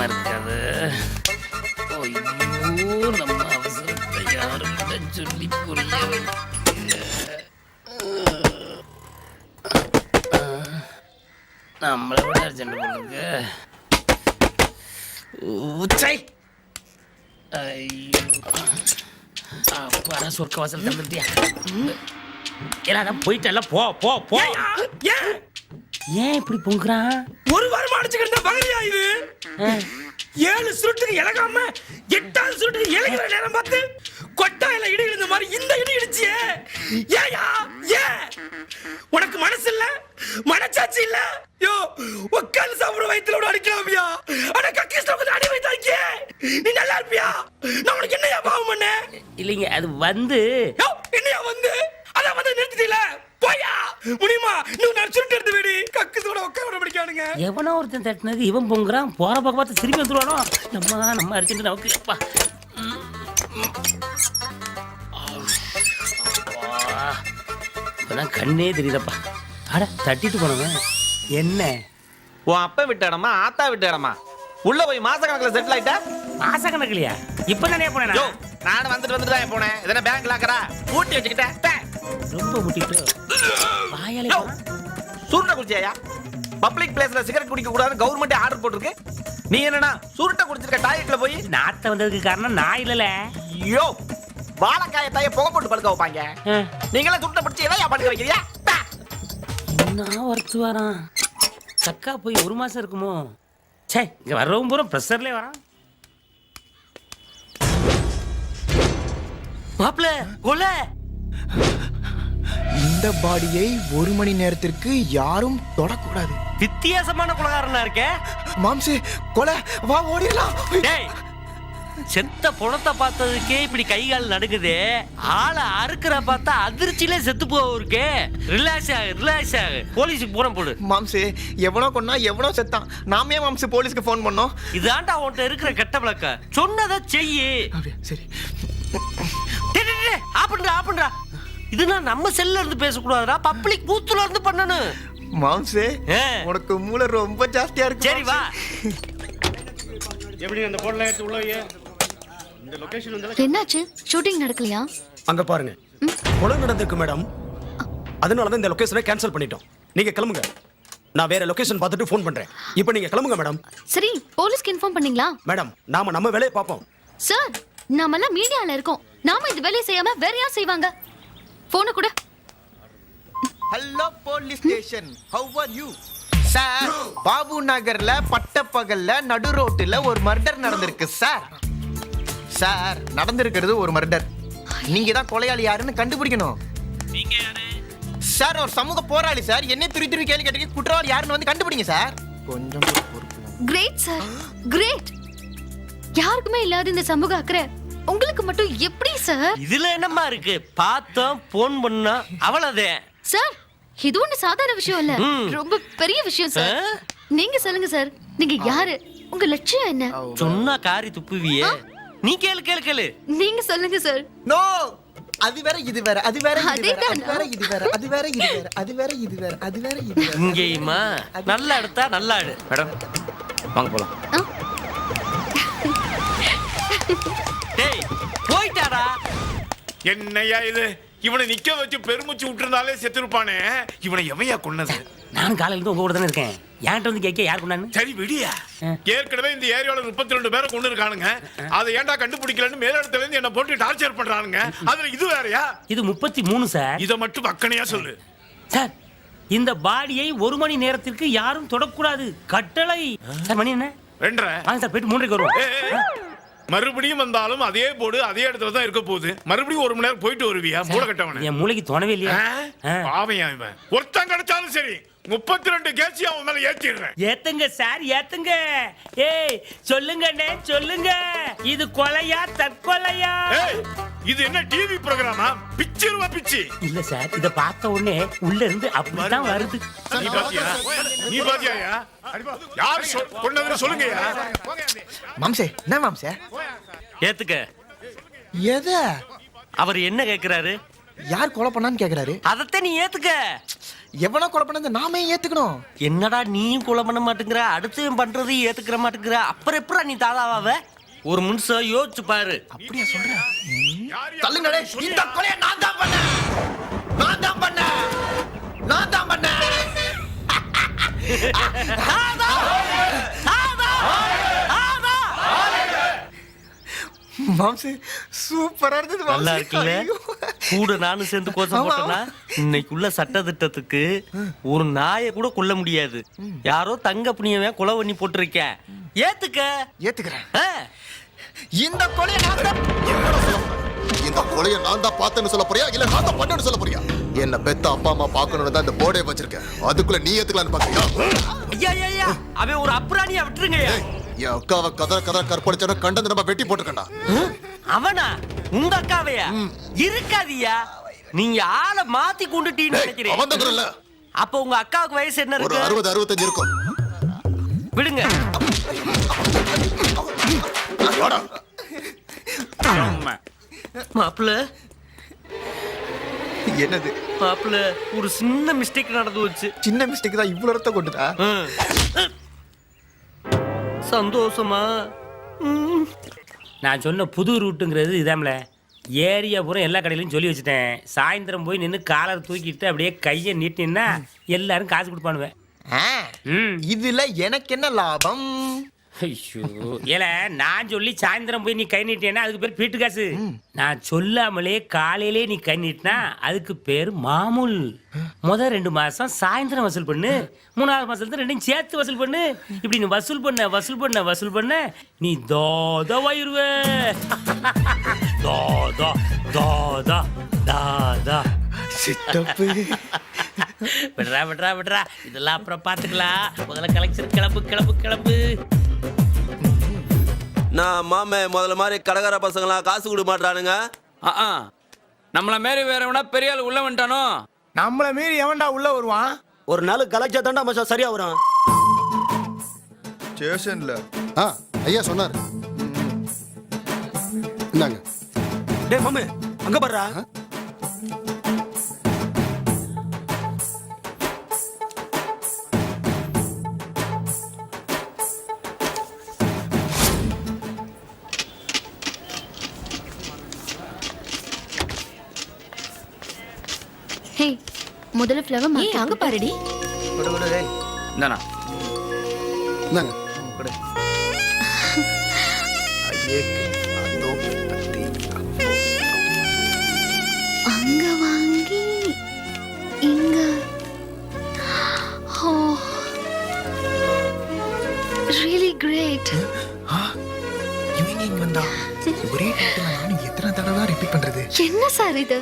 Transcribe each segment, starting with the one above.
தெரியாம இருக்காது. ஐயோ நம்ம அவசரத்தை யாருக்கிட்ட சொல்லி புரிய நம்மளை விட அர்ஜென்ட் பண்ணுங்க. உச்சை ஐயோ. அப்பா சொர்க்க வாசல் தந்துட்டியா எல்லாம் போயிட்டல போ போ போ. ஏன் ஏன் இப்படி பொங்குறான்? ஒரு வாரம் அடிச்சுக்கிட்டு பகலியா இது. ஏழு சுருட்டுக்கு இழகாம எட்டாவது சுருட்டுக்கு இழகிற நேரம் பார்த்து கொட்டாயில இடி இழுந்த மாதிரி இந்த இடி இடிச்சியே. ஏயா ஏன் உனக்கு மனசு இல்ல? மனச்சாட்சி இல்ல? யோ உட்கார்ந்து சாப்பிட வயித்துல அடிக்கலாமியா? ஆனா கக்கிஸ்ல கொஞ்சம் அடி வைத்து அடிக்கியே நீ நல்லா இருப்பியா? நான் உனக்கு என்னையா பாவம் பண்ணேன்? இல்லைங்க அது வந்து என்னையா வந்து? அதான் வந்து நிறுத்திட்டீல போயா! முடியுமா நீ நான் சுருட்டு எடுத்து விடு. கக்கிஸோட உட்கார பிடிக்கானுங்க எவனோ ஒருத்தன் தட்டினது இவன் பொங்குறான். போற பக்கம் பார்த்து திரும்பி வந்துருவானோ? நம்ம நம்ம அர்ஜென்ட் நமக்கு இப்பதான் கண்ணே தெரியுதப்பா. அட தட்டிட்டு போனவன். என்ன? உன் அப்பா விட்ட இடமா ஆத்தா விட்ட இடமா? உள்ள போய் மாச கணக்குல செட்டில் ஆயிட்டா? மாச கணக்குலையா இப்ப தானே போனேன்? யோ நான். நானும் வந்துட்டு வந்துட்டு தான் போனேன் இதென்ன பேங்க் லாக்கரா பூட்டி வச்சுக்கிட்டேன். ரொம்ப முட்டிட்டு. வாயாலே சுருட்டை குடிச்சியா பப்ளிக் பிளேஸ்ல சிகரெட் குடிக்க கூடாது கவர்மெண்ட் ஆர்டர் போட்டிருக்கு. நீ என்னன்னா சுருட்டை குடிச்சிருக்க டாய்லெட்ல போய் நாத்த வந்ததுக்கு காரணம் நான் இல்லல யோ! வாழைக்காய தாய புகை போட்டு படுக்க வைப்பாங்க. நீங்களாம் சுருட்டை பிடிச்சி எதையா படுக்க வைக்கிறியா. என்ன ஒருத்து வரான் சக்கா போய் ஒரு மாசம் இருக்குமோ? சே இங்க வர்றவும் பூரா ப்ரெஷர்லேயே வரான். மாப்பிள கொலை! இந்த பாடியை ஒரு மணி நேரத்திற்கு யாரும் தொடக்கூடாது. வித்தியாசமான குலகாரனா இருக்க? மாம்சே கொலை வா ஓடிடலாம். டேய் செத்த புணத்தை பார்த்ததுக்கே இப்படி கை கால் நடுங்குது. ஆளை அறுக்கிற பார்த்தா அதிர்ச்சியிலே செத்து போவருக்கு ரிலாக்ஸ் ஆகு ரிலாக்ஸ் ஆகு. போலீஸுக்கு போன போடு. மாம்சே எவனோ கொன்னா எவனோ செத்தான். நாமே மாம்சே போலீஸ்க்கு ஃபோன் பண்ணோம். இதாண்டா உன்கிட்ட இருக்கிற கெட்ட பழக்கம் சொன்னதை செய்யு. சரி. டேய், டேய், இதுனா நம்ம செல்ல இருந்து பேசக்கூடாதுடா. பப்ளிக் பூத்துல இருந்து பண்ணணும். மாம்சே. உனக்கு மூளை ரொம்ப ஜாஸ்தியா இருக்கு சரி வா. எப்படி அந்த போர்டில் எடுத்து உள்ள இந்த லொகேஷன் வந்து என்னாச்சு? ஷூட்டிங் நடக்கலையா? அங்க பாருங்க. கொலை நடந்திருக்கு மேடம் அதனால தான் இந்த லொகேஷனை கேன்சல் பண்ணிட்டோம். நீங்க கிளம்புங்க. நான் வேற லொகேஷன் பார்த்துட்டு ஃபோன் பண்றேன். இப்போ நீங்க கிளம்புங்க மேடம் சரி போலீஸ்க்கு இன்ஃபார்ம் பண்ணீங்களா? மேடம் நாம நம்ம வேலையை பார்ப்போம். சார் நாமெல்லாம் மீடியால இருக்கோம். நாம இந்த வேலையை செய்யாம வேற யார் செய்வாங்க? போன கூட. Hello police station how are you sir Babu நகர்ல பட்டப்பகல்ல நடு ரோட்டுல ஒரு மர்டர் நடந்திருக்கு சார் சார் நடந்திருக்கிறது ஒரு மர்டர் நீங்க தான் கொலையாளி யாருன்னு கண்டுபிடிக்கணும். சார் ஒரு சமூக போராளி சார் என்ன துரி துரி கேள்வி கேட்டீங்க குற்றவாளி யாருன்னு வந்து கண்டுபிடிங்க சார் கொஞ்சம். கிரேட் சார் கிரேட் யாருக்குமே இல்லாத இந்த சமூக அக்கறை. உங்களுக்கு மட்டும் எப்படி சார் இதுல என்னம்மா இருக்கு? பார்த்தோம் போன் பண்ணோம் அவ்வளவுதான் சார் இது ஒண்ணு சாதாரண விஷயம் இல்ல. ரொம்ப பெரிய விஷயம் சார்? நீங்க சொல்லுங்க சார் நீங்க யாரு? உங்க லட்சியம் என்ன? சொன்னா காரி துப்புவியே. நீ கேளு கேளு கேளு. நீங்க சொல்லுங்க சார் நோ அது வேற இது வேற அது வேற இது வேற அது அதேதானா? வேற இது வேற அது வேற இது வேற அது வேற இது வேற அது வேற இது வேற. இங்கேயுமா? நல்லா எடுத்தா நல்லா எடு. மேடம் வாங்க போலாம். என்னையா இது? இவனை நிக்க வச்சு பெருமூச்சு விட்டுருந்தாலே செத்துருப்பானே. இவனை எவையா கொன்னது? நானும் காலையில இருந்து உங்க கூட தானே இருக்கேன். என்கிட்ட வந்து கேட்க யார் கொண்டான்னு? சரி விடியா. ஏற்கனவே இந்த ஏரியால முப்பத்தி ரெண்டு பேரை கொண்டு இருக்கானுங்க அதை ஏன்டா கண்டுபிடிக்கலன்னு மேலிடத்துல இருந்து என்ன போட்டு டார்ச்சர் பண்றானுங்க. அதுல இது வேறயா? இது முப்பத்தி மூணு சார். இத மட்டும் அக்கனையா சொல்லு. சார் இந்த பாடியை ஒரு மணி நேரத்திற்கு யாரும் தொடக்கூடாது. கட்டளை. சார் மணி என்ன? ரெண்டரை. வாங்க சார் போயிட்டு மூன்றைக்கு வருவோம். மறுபடியும் வந்தாலும் அதே போர்டு அதே இடத்துல தான் இருக்க போகுது. மறுபடியும் ஒரு மணி நேரம் போயிட்டு வருவியா? மூளை கட்டவன என் மூளைக்கு தோணவே இல்லையா. பாவையா இவன். ஒருத்தன் கிடைச்சாலும் சரி முப்பத்தி ரெண்டு கேசி அவன் மேல ஏத்திடுறேன். ஏத்துங்க சார் ஏத்துங்க. ஏய் சொல்லுங்கண்ணே சொல்லுங்க. இது கொலையா தற்கொலையா? இது என்ன டிவி ப்ரோகிராமா? பிச்சிருவா பிச்சி. இல்ல சார் இத பார்த்த உடனே உள்ள இருந்து அப்படிதான் வருது. நீ பாத்தியா? நீ பாத்தியாயா யார் சொல்- கொன்னதுன்னு சொல்லுங்கய்யா. மாம்சே என்ன மாம்சே? ஏத்துக்க. எதை? அவர் என்ன கேக்குறாரு? யார் கொலை பண்ணான்னு கேக்குறாரு. அதத்தான் நீ ஏத்துக்க. எவனா கொலை பண்ணது நாமே ஏத்துக்கணும். என்னடா நீயும் கொலை பண்ண மாட்டேங்கிற அடுத்தவன் பண்றதையும் ஏத்துக்கிற மாட்டேங்கிற அப்புறம் எப்படா நீ தாதாவாவ? ஒரு நிமிஷம் யோசிச்சு பாரு. அப்படியா சொல்றேன் தள்ளுங்களே இந்த கொலையை நான் தான் பண்ணேன். நான் தான் பண்ணேன். நான் தான் பண்ணேன். மாம்சு சூப்பரா இருந்தது. நல்லா இருக்குல்ல. கூட நானும் சேர்ந்து கோசம் போட்டேன்னா இன்னைக்குள்ள சட்ட திட்டத்துக்கு ஒரு நாயை கூட கொல்ல முடியாது. யாரோ தங்க புனியவன் கொலை பண்ணி போட்டிருக்கேன். ஏத்துக்க. ஏத்துக்கிறேன். இந்த கொலையை நான் தான் இந்த கொலையை நான் தான் பார்த்தேன்னு சொல்ல போறியா? இல்ல நான் தான் பண்ணேன்னு சொல்ல போறியா? என்ன பெத்த அப்பா அம்மா பார்க்கணும்னு தான் இந்த போர்டே வச்சிருக்கேன் அதுக்குள்ள நீ ஏத்துக்கலான்னு பாக்கியா ஐயா ஐயா, அவன் ஒரு அப்புறாணியா விட்டுருங்க என் அக்காவை கதற கதற கற்பழிச்சவன கண்டந்து நம்ம வெட்டி போட்டுக்கண்டா அவனா? உங்க அக்காவையா? இருக்காதியா. நீங்க ஆளை மாத்தி கொண்டுட்டீன்னு நினைக்கிறேன். அவன் தான் அப்ப உங்க அக்காவுக்கு வயசு என்ன ஒரு இருக்கு அறுபது அறுபத்தஞ்சு இருக்கும். விடுங்க. வாடா. மாப்பிள்ள. என்னது? மாப்பிள்ள ஒரு சின்ன மிஸ்டேக் நடந்து வச்சு சின்ன மிஸ்டேக் தான் இவ்வளவு ரத்தம் கொண்டுதா? சந்தோஷமா. நான் சொன்ன புது ரூட்டுங்கிறது இதாம்ல. ஏரியா பூரா எல்லா கடையிலையும் சொல்லி வச்சுட்டேன். சாயந்தரம் போய் நின்று காலர் தூக்கிட்டு அப்படியே கையை நீட்டினா எல்லாரும் காசு கொடுப்பானுவேன் இதுல எனக்கு என்ன லாபம்? ஐயோ ஏல நான் சொல்லி சாயந்தரம் போய் நீ கை நீட்டினா அதுக்கு பேர் பீட்டு காசு. நான் சொல்லாமலே காலையிலே நீ கை நீட்டினா அதுக்கு பேர் மாமூல். முத ரெண்டு மாசம் சாயந்தரம் வசூல் பண்ணு. மூணாவது மாசத்துல ரெண்டையும் சேர்த்து வசூல் பண்ணு. இப்படி நீ வசூல் பண்ண வசூல் பண்ண வசூல் பண்ண நீ தோத வயிறுவ. தோதா தோதா தாதா சித்தப்பு. விடுறா விடுறா விடுறா. இதெல்லாம் அப்புறம் பாத்துக்கலாம். முதல்ல கலெக்ஷன் கிளம்பு கிளம்பு கிளம்பு. நான் மாமே முதல்ல மாதிரி கடகார பசங்களாம் காசு கொடுக்க மாட்டானுங்க நம்மள மாரி வேறவனா பெரிய ஆள் உள்ள வந்துட்டானோ? நம்மள மீறி எவன்டா உள்ள வருவான்? ஒரு நாள் கலெக்டா தாண்டா மச்சான் சரியா வரும். ஸ்டேஷன்ல. ஆ ஐயா சொன்னாரு. இந்தாங்க. டேய் மாமே அங்க பாருடா. முதல்ல ஃப்ளவர் மார்க்கெட் அங்க பாருடி. விடு விடு டேய். இந்தாண்ணா. இந்தாங்க. கொடு. ஐயேக்கு, அதோ பத்தி. அங்க வாங்கி இங்க. ஓ. ரியலி கிரேட் இவங்க இங்க வந்தா? ஒரே டைட்டில் எத்தனை தடவை ரிப்பீட் பண்றது? என்ன சார் இது?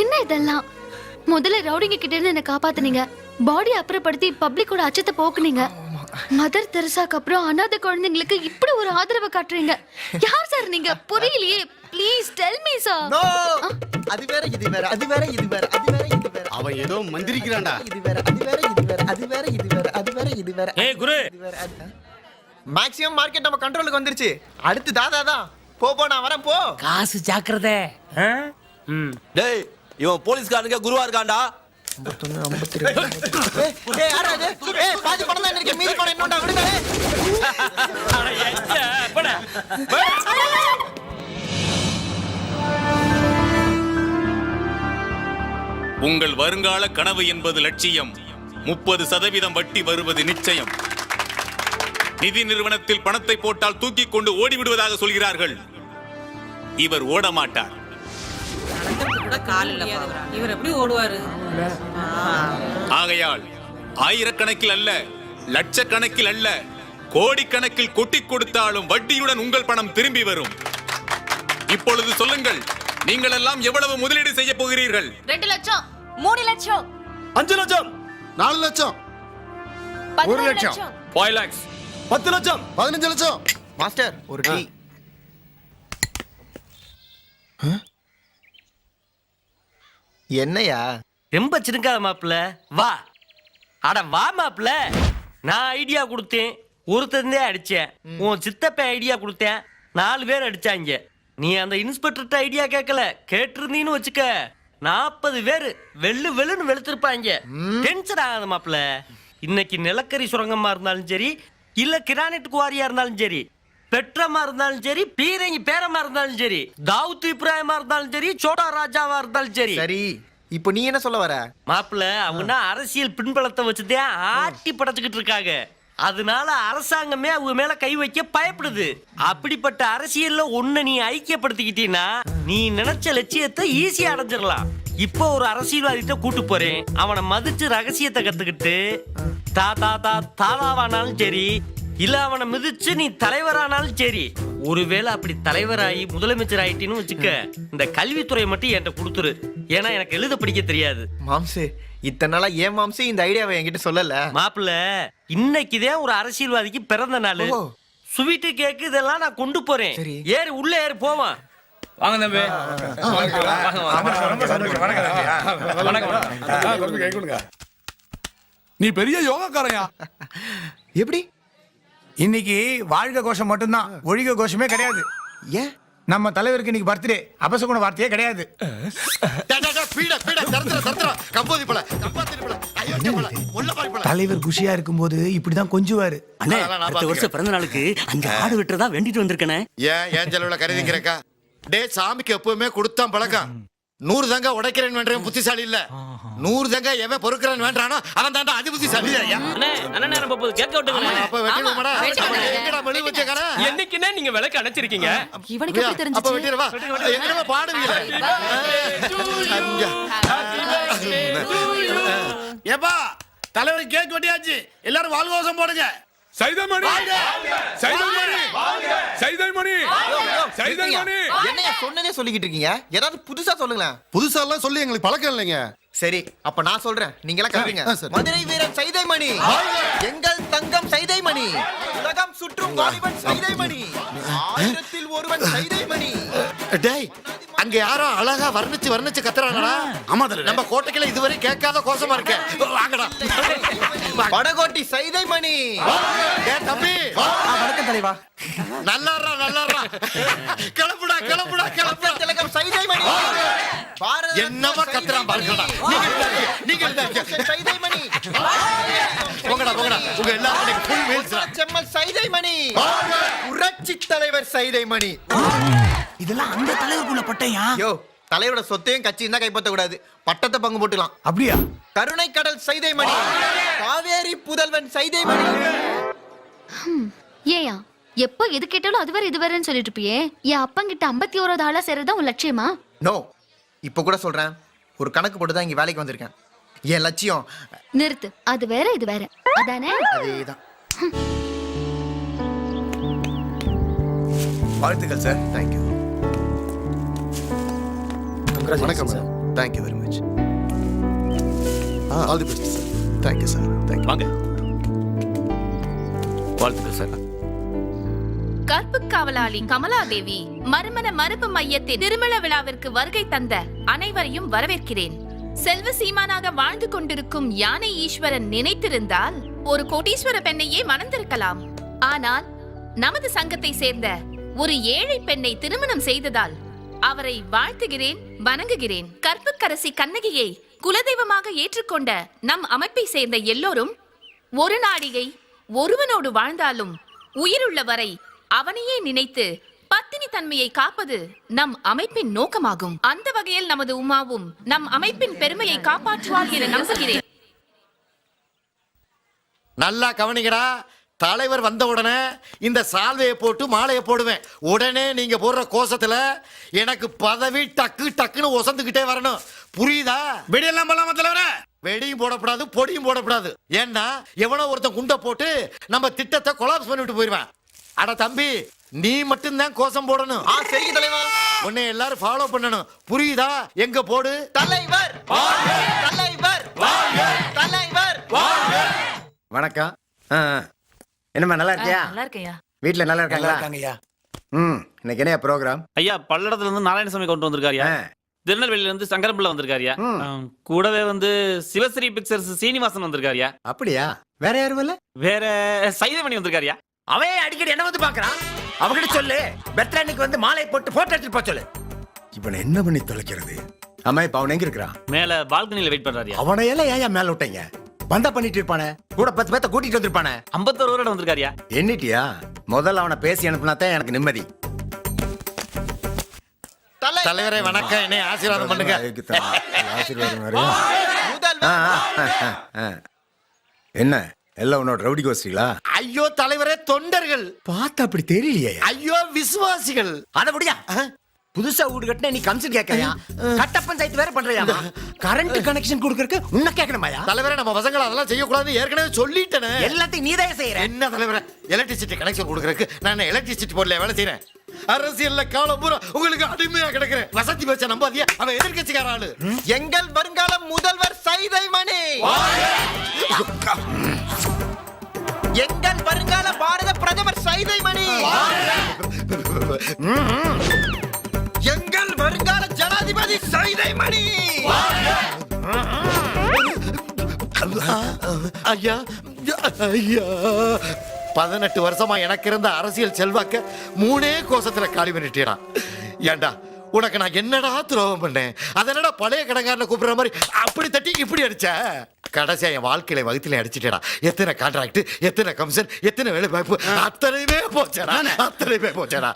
என்ன இதெல்லாம்? முதல்ல ரவுடிங்க கிட்ட இருந்து என்ன காப்பாத்துனீங்க. பாடி அப்புறப்படுத்தி பப்ளிக்கோட அச்சத்தை போக்குனீங்க. மதர் தெரசாக்கு அப்புறம் அனாதை குழந்தைங்களுக்கு இப்படி ஒரு ஆதரவை காட்டுறீங்க. யார் சார் நீங்க? புரியலையே. Please tell me sir no அது வேற இது வேற அது வேற இது வேற அது வேற இது வேற. அவன் ஏதோ மந்திரிக்கிறான்டா. இது வேற அது வேற இது வேற அது வேற இது வேற அது வேற இது வேற. ஏய் குரு. இது வேற அது மேக்ஸிமம் மார்க்கெட் நம்ம கண்ட்ரோலுக்கு வந்துருச்சு. அடுத்து தாதா தான். போ போ நான் வரேன் போ. காசு ஜாக்கிரதை? ம். டேய் இவன் போலீஸ்காரனுக்கே குருவா இருக்கான்டா ஏய், ஏய், யாரா இது? ஏய், பாதி பணம் தான் இருக்கு மீதி பணம் என்னோட விடுங்க. உங்கள் வருங்கால கனவு என்பது லட்சியம். முப்பது சதவீதம் வட்டி வருவது நிச்சயம். நிதி நிறுவனத்தில் பணத்தை போட்டால் தூக்கிக் கொண்டு ஓடிவிடுவதாக சொல்கிறார்கள். இவர் ஓட இல்லப்பா இவர் எப்படி ஓடுவாரு? ஆகையால் ஆயிரக்கணக்கில் அல்ல லட்சக்கணக்கில் அல்ல கோடிக்கணக்கில் கொட்டி கொடுத்தாலும் வட்டியுடன் உங்கள் பணம் திரும்பி வரும். இப்பொழுது சொல்லுங்கள் நீங்கள் எல்லாம் எவ்வளவு முதலீடு செய்ய போகிறீர்கள்? ரெண்டு லட்சம் மூணு லட்சம். அஞ்சு லட்சம் நாலு லட்சம். ஒரு லட்சம். ஃபைவ் லேக்ஸ் பத்து லட்சம் பதினஞ்சு லட்சம். மாஸ்டர் ஒரு டீ. என்னையா? ரொம்ப சிறுக்காத மாப்பிள்ள வா. அட வா மாப்பிள்ள. நான் ஐடியா கொடுத்தேன். ஒருத்தந்தே அடிச்சேன். உன் சித்தப்ப ஐடியா கொடுத்தேன். நாலு பேர் அடிச்சாங்க. நீ அந்த இன்ஸ்பெக்டர்கிட்ட ஐடியா கேட்கல. கேட்டிருந்தீன்னு வச்சுக்க. நாற்பது பேரு வெள்ளு வெள்ளுன்னு வெளுத்திருப்பாங்க. டென்ஷன் ஆகாத மாப்பிள இன்னைக்கு நிலக்கரி சுரங்கமா இருந்தாலும் சரி இல்ல கிரானைட் குவாரியா இருந்தாலும் சரி பெட்ரமா இருந்தாலும் சரி பீரங்கி பேரமா இருந்தாலும் சரி தாவூத் இப்ராஹிமா இருந்தாலும் சரி சோடா ராஜாவா இருந்தாலும் சரி. சரி இப்போ நீ என்ன சொல்ல வர? மாப்பிள்ள அவங்க அரசியல் பின்பலத்தை வச்சுதான் ஆட்டி படைச்சுக்கிட்டு இருக்காங்க? அதனால அரசாங்கமே அவங்க மேல கை வைக்க பயப்படுது. அப்படிப்பட்ட அரசியல்ல ஒண்ணு நீ ஐக்கியப்படுத்திக்கிட்டீன்னா நீ நினைச்ச லட்சியத்தை ஈஸியா அடைஞ்சிடலாம். இப்போ ஒரு அரசியல்வாதிட்ட கூட்டு போறேன். அவனை மதிச்சு ரகசியத்தை கத்துக்கிட்டு தா தா தா தாதாவானாலும் சரி இல்ல அவனை மிதிச்சு நீ தலைவரானாலும் சரி. ஒருவேளை அப்படி தலைவராகி முதலமைச்சர் ஆயிட்டின்னு வச்சுக்க இந்த கல்வித்துறை மட்டும் என்கிட்ட கொடுத்துரு. ஏன்னா எனக்கு எழுத படிக்க தெரியாது. மாம்சு இத்தனை நாளா ஏன் மாம்சு இந்த ஐடியாவை என்கிட்ட சொல்லல? மாப்பிள்ள இன்னைக்குதான் ஒரு அரசியல்வாதிக்கு பிறந்த நாள். ஓ. ஸ்வீட்டு கேக்கு இதெல்லாம் நான் கொண்டு போறேன். சரி. ஏறு உள்ள ஏறு போவான் வாங்க தம்பி. நீ பெரிய யோகாக்காரையா எப்படி? இன்னைக்கு வாழ்க கோஷம் மட்டும்தான் ஒழிக கோஷமே கிடையாது. ஏன் நம்ம தலைவருக்கு இன்னைக்கு பர்த்டே அபசகுண வார்த்தையே கிடையாது. தலைவர் குஷியா இருக்கும்போது இப்படிதான் கொஞ்சுவாரு. அண்ணே அடுத்த வருஷம் பிறந்த நாளுக்கு அங்க ஆடு வெட்டுறதா வேண்டிட்டு வந்திருக்கனே. ஏன் ஏன் செலவுல கருதிங்கிறக்கா டே சாமிக்கு எப்பவுமே கொடுத்தான் பழக்கம். நூறு தங்க உடைக்கிறேன் வேண்டாம் புத்திசாலி இல்ல. நூறு தங்க எவன் பொறுக்கிறான் வேண்டானோ அவன் தாண்டா அது புத்திசாலி என்னைக்குன்னா நீங்க விளக்கு அணைச்சிருக்கீங்க. இவனுக்கு எப்படி அப்ப வெட்டிடுவா எங்கடா பாடுவீங்களே ஏப்பா தலைவர் கேக் வெட்டியாச்சு. எல்லாரும் வாழ்கோசம் போடுங்க. சைதமணி சைதமணி சைதமணி சைதமணி என்னையா சொன்னதே சொல்லிக்கிட்டு இருக்கீங்க? ஏதாவது புதுசா சொல்லுங்களேன். புதுசா எல்லாம் சொல்லி எங்களுக்கு பழக்கம் இல்லைங்க. சரி அப்ப நான் சொல்றேன். நீங்க எல்லாம் கருதுங்க ஆ, சரி. மதுரை வீரன் சைதைமணி. எங்கள் தங்கம் சைதைமணி. உலகம் சுற்றும் வாலிபன் சைதைமணி. ஆயிரத்தில் ஒருவன் சைதைமணி. டேய் அங்க யாரோ அழகா வர்ணிச்சு வர்ணிச்சு கத்துறாங்கடா. ஆமா நம்ம கோட்டைக்குள்ள இதுவரை கேட்காத கோஷமா இருக்க. வாங்கடா. படகோட்டி சைதைமணி. டேய் தம்பி. வணக்கம் தலைவா. நல்லாடுறா நல்லாடுறா கிளம்புடா கிளம்புடா கிளம்புடா. திலகம் சைதைமணி. என்னமா கத்துறான் பாருங்கடா. நீங்க இருந்தா இருந்தா. சைதைமணி போங்கடா போங்கடா. உங்க எல்லாரும் ஃபுல் மீல்ஸ் செம்மல் சைதைமணி புரட்சி தலைவர் சைதைமணி இதெல்லாம் அந்த தலைவருக்குள்ள பட்டையா? யோ தலைவரோட சொத்தையும் கட்சியும் தான் கைப்பற்ற கூடாது. பட்டத்தை பங்கு போட்டுக்கலாம். அப்படியா? கருணை கடல் சைதைமணி காவேரி புதல்வன் சைதைமணி ஏயா எப்போ எது கேட்டாலும் அது வேற இது வேறன்னு சொல்லிட்டு இருப்பியே? என் அப்பங்கிட்ட ஐம்பத்தி ஓராவது ஆளா சேர்றதா உன் லட்சியமா? நோ இப்போ கூட சொல்றேன். ஒரு கணக்கு போட்டு தான் இங்க வேலைக்கு வந்திருக்கேன். என் லட்சியம் நிறுத்து. அது வேற இது வேற. அதானே? அதேதான். வாழ்த்துக்கள் சார் தேங்க்யூ வணக்கம் sir thank you very much all the best sir thank you sir thank you வாங்க. வாழ்த்துக்கள் சார் கற்பு காவலாளி கமலாதேவி மறுமண மறுப்பு மையத்தின் திருமண விழாவிற்கு வருகை தந்த அனைவரையும் வரவேற்கிறேன். செல்வ சீமானாக வாழ்ந்து கொண்டிருக்கும் யானை ஈஸ்வரன் நினைத்திருந்தால் ஒரு கோடீஸ்வர பெண்ணையே மணந்திருக்கலாம். ஆனால் நமது சங்கத்தை சேர்ந்த ஒரு ஏழை பெண்ணை திருமணம் செய்ததால் அவரை வாழ்த்துகிறேன் வணங்குகிறேன். கற்புக்கரசி கண்ணகியை குலதெய்வமாக ஏற்றுக்கொண்ட நம் அமைப்பை சேர்ந்த எல்லோரும் ஒரு நாடிகை ஒருவனோடு வாழ்ந்தாலும் உயிருள்ள வரை அவனையே நினைத்து பத்தினி தன்மையை காப்பது நம் அமைப்பின் நோக்கமாகும். அந்த வகையில் நமது உமாவும் நம் அமைப்பின் பெருமையை காப்பாற்றுவார் என நம்புகிறேன். நல்லா கவனிங்கடா. தலைவர் வந்த உடனே இந்த சால்வையை போட்டு மாலையை போடுவேன். உடனே நீங்க போடுற கோஷத்துல எனக்கு பதவி டக்கு டக்குன்னு ஒசந்துக்கிட்டே வரணும். புரியுதா? வெடியெல்லாம் பண்ணலாமா தலைவர? வெடியும் போடக்கூடாது பொடியும் போடக்கூடாது ஏன்னா எவனோ ஒருத்தன் குண்டை போட்டு நம்ம திட்டத்தை கொலாப்ஸ் பண்ணிவிட்டு போயிடுவேன் அட தம்பி நீ மட்டும்தான் கோஷம் போடணும். ஆ சரி தலைவா. உன்னை எல்லாரும் ஃபாலோ பண்ணணும். புரியுதா? எங்க போடு? தலைவர். தலைவர். தலைவர். வணக்கம். என்னம்மா நல்லா இருக்கியா? நல்லா இருக்கையா வீட்ல நல்லா இருக்காங்களா? இருக்காங்கய்யா. ம் இன்னைக்கு என்ன ப்ரோக்ராம் ஐயா பல்லடத்துல இருந்து நாராயணசாமி கொண்டு வந்திருக்காருயா திருநெல்வேலியில இருந்து சங்கரம்பிள்ளை வந்திருக்காருயா ம். கூடவே வந்து சிவஸ்ரீ பிக்சர்ஸ் சீனிவாசன் வந்திருக்காருயா அப்படியா? வேற யாரும் இல்ல வேற சைதமணி வந்திருக்காருயா அவன் அடிக்கடி என்ன வந்து பாக்குறான் அவகிட்ட சொல்லு. பெத்ரானிக்கு வந்து மாலை போட்டு போட்டோ எடுத்துட்டு போக சொல்லு. இவனை என்ன பண்ணி தொலைக்கிறது? அம்மா இப்ப அவன் எங்க இருக்கிறான்? மேல பால்கனில வெயிட் பண்றாரியா? அவனை எல்லாம் ஏன் மேல விட்டீங்க? பந்தா பண்ணிட்டு இருப்பானே. கூட பத்து பேத்த கூட்டிட்டு வந்திருப்பானே. ஐம்பத்தோரு வருடம் வந்திருக்காரியா? எண்ணிட்டியா முதல்ல அவனை பேசி அனுப்புனா தான் எனக்கு நிம்மதி. தலைவரே வணக்கம். என்னை ஆசீர்வாதம் பண்ணுங்க. ஆசீர்வாதம். என்ன? எல்லாம் உன்னோட ரவுடி கோஷ்டிகளா ஐயோ தலைவரே தொண்டர்கள். பார்த்து அப்படி தெரியலையே. ஐயோ விசுவாசிகள். அத முடியா புதுசா வீடு கட்டின நீ கமிஷன் கேட்கறியா? கட்ட பஞ்சாயத்து வேற பண்றியா கரண்ட் கனெக்ஷன் கொடுக்கறதுக்கு உன்ன கேட்கணுமாயா தலைவரே நம்ம பசங்களை அதெல்லாம் செய்யக்கூடாதுன்னு ஏற்கனவே சொல்லிட்டேனே. எல்லாத்தையும் நீதான் செய்யற. என்ன தலைவரே எலக்ட்ரிசிட்டி கனெக்ஷன் கொடுக்கறதுக்கு நான் எலக்ட்ரிசிட்டி போர்ட்ல வேலை செய்யறேன் அரசியல்ல காலம் பூரா உங்களுக்கு அடிமையா கிடக்குறேன். வசதி பேச்ச நம்பாதியா அவன் எதிர்கட்சிக்கார ஆளு. எங்கள் வருங்கால முதல்வர் சைதை மணி எங்கள் வருங்கால பாரத பிரதமர் சைதை மணி எங்கள் வருங்கால ஜனாதிபதி சைதை மணி ஐயா ஐயா. பதினெட்டு வருஷமா எனக்கு இருந்த அரசியல் செல்வாக்க மூணே கோஷத்துல காலி பண்ணிட்டேடா. ஏண்டா உனக்கு நான் என்னடா துரோகம் பண்ணேன்? அதனடா பழைய கடங்காரனை கூப்பிடுற மாதிரி அப்படி தட்டி இப்படி அடிச்ச? கடைசியா என் வாழ்க்கையில வகுத்துல அடிச்சிட்டேடா. எத்தனை கான்ட்ராக்ட் எத்தனை கமிஷன் எத்தனை வேலை வாய்ப்பு? அத்தனையுமே போச்சடா. அத்தனையுமே போச்சடா.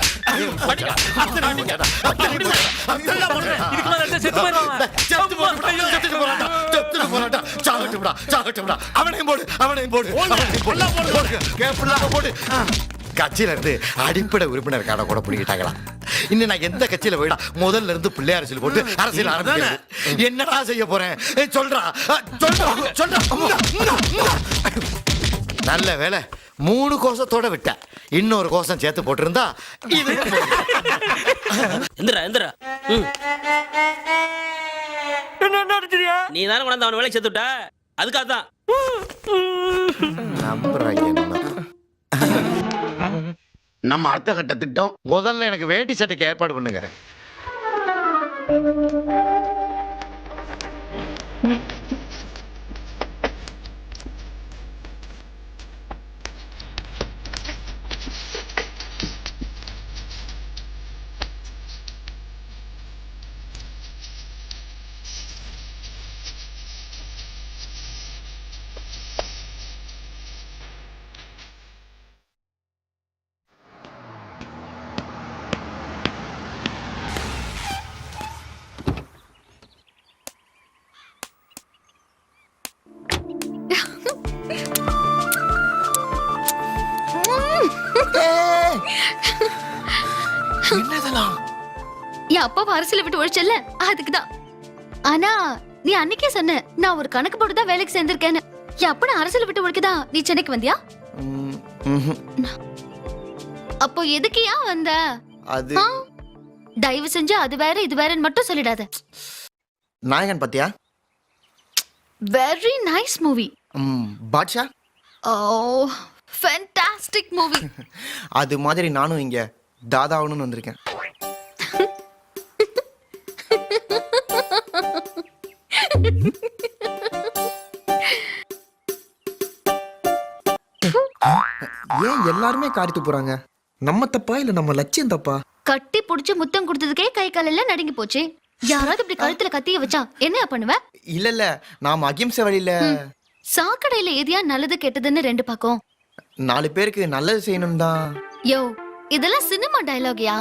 அவனையும் போடு அவனையும் போடு. போடு. போடு. போடு. கட்சியில இருந்து அடிப்படை உறுப்பினர் கார்டை கூட பிடிக்கிட்டாங்களா இன்னும் நான் எந்த கட்சியில போயிடா முதல்ல இருந்து பிள்ளை அரசியல் போட்டு அரசியல் ஆரம்பிக்கிறது. என்னடா செய்ய போறேன்? ஏய், சொல்றா. சொல்றா. சொல்றா. நல்ல வேலை மூணு கோஷத்தோட விட்ட. இன்னொரு கோஷம் சேர்த்து போட்டிருந்தா இது எந்திரா எந்திரா. நீ தானே கொண்டாந்து அவன் வேலைக்கு சேர்த்து விட்ட? அதுக்காக தான் நம்புறாங்க நம்ம அடுத்த கட்ட திட்டம். முதல்ல எனக்கு வேட்டி சட்டைக்கு ஏற்பாடு பண்ணுங்க. என் அப்பாவை அரசியல விட்டு ஒழிச்சல்ல? அதுக்குதான். ஆனா நீ அன்னைக்கே சொன்ன நான் ஒரு கணக்கு போட்டு தான் வேலைக்கு சேர்ந்திருக்கேன்னு. என் அப்பனை அரசியல விட்டு ஒழிக்கதா? நீ சென்னைக்கு வந்தியா? அப்போ எதுக்கியா வந்த? அது? தயவு செஞ்சு அது வேற இது வேறன்னு மட்டும் சொல்லிடாத. நாயகன் பாத்தியா? வெரி நைஸ் மூவி ம், பாட்ஷா? ஓ ஃபேண்டாஸ்டிக் மூவி அது மாதிரி நானும் இங்க தாதாவணும்னு வந்திருக்கேன். ஏன் எல்லாருமே காரித்து போறாங்க நம்ம தப்பா இல்ல நம்ம லட்சியம் தப்பா? கட்டி புடிச்சு முத்தம் கொடுத்ததுக்கே கை கால் எல்லாம் நடுங்கி போச்சு. யாராவது இப்படி கழுத்துல கத்திய வச்சா என்ன பண்ணுவ? இல்ல இல்ல. நாம அகிம்சை வழியில சாக்கடையில எதையா நல்லது கெட்டதுன்னு ரெண்டு பக்கம். நாலு பேருக்கு நல்லது செய்யணும் தான் யோ இதெல்லாம் சினிமா டயலாக்யா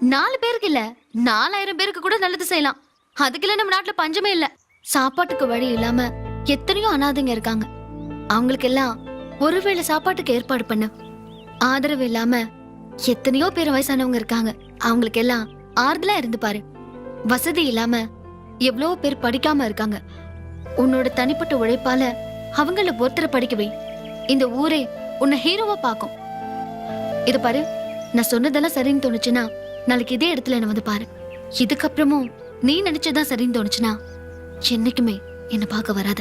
நாலு பேருக்கு இல்ல. நாலாயிரம் பேருக்கு கூட நல்லது செய்யலாம். அதுக்குள்ள நம்ம நாட்டுல பஞ்சமே இல்ல. சாப்பாட்டுக்கு வழி இல்லாம எத்தனையோ அனாதைங்க இருக்காங்க. அவங்களுக்கு எல்லாம் ஒருவேளை சாப்பாட்டுக்கு ஏற்பாடு பண்ணு. ஆதரவு இல்லாம எத்தனையோ பேர் வயசானவங்க இருக்காங்க. அவங்களுக்கு எல்லாம் ஆறுதலா இருந்து பாரு. வசதி இல்லாம எவ்வளவு பேர் படிக்காம இருக்காங்க. உன்னோட தனிப்பட்ட உழைப்பால அவங்கள ஒருத்தரை படிக்க வை. இந்த ஊரே உன்னை ஹீரோவா பார்க்கும். இது பாரு நான் சொன்னதெல்லாம் சரின்னு தோணுச்சுன்னா நாளைக்கு இதே இடத்துல என்ன வந்து பாரு. இதுக்கப்புறமும் நீ நினைச்சதான் சரின்னு தோணுச்சுன்னா என்னைக்குமே என்ன பார்க்க வராத.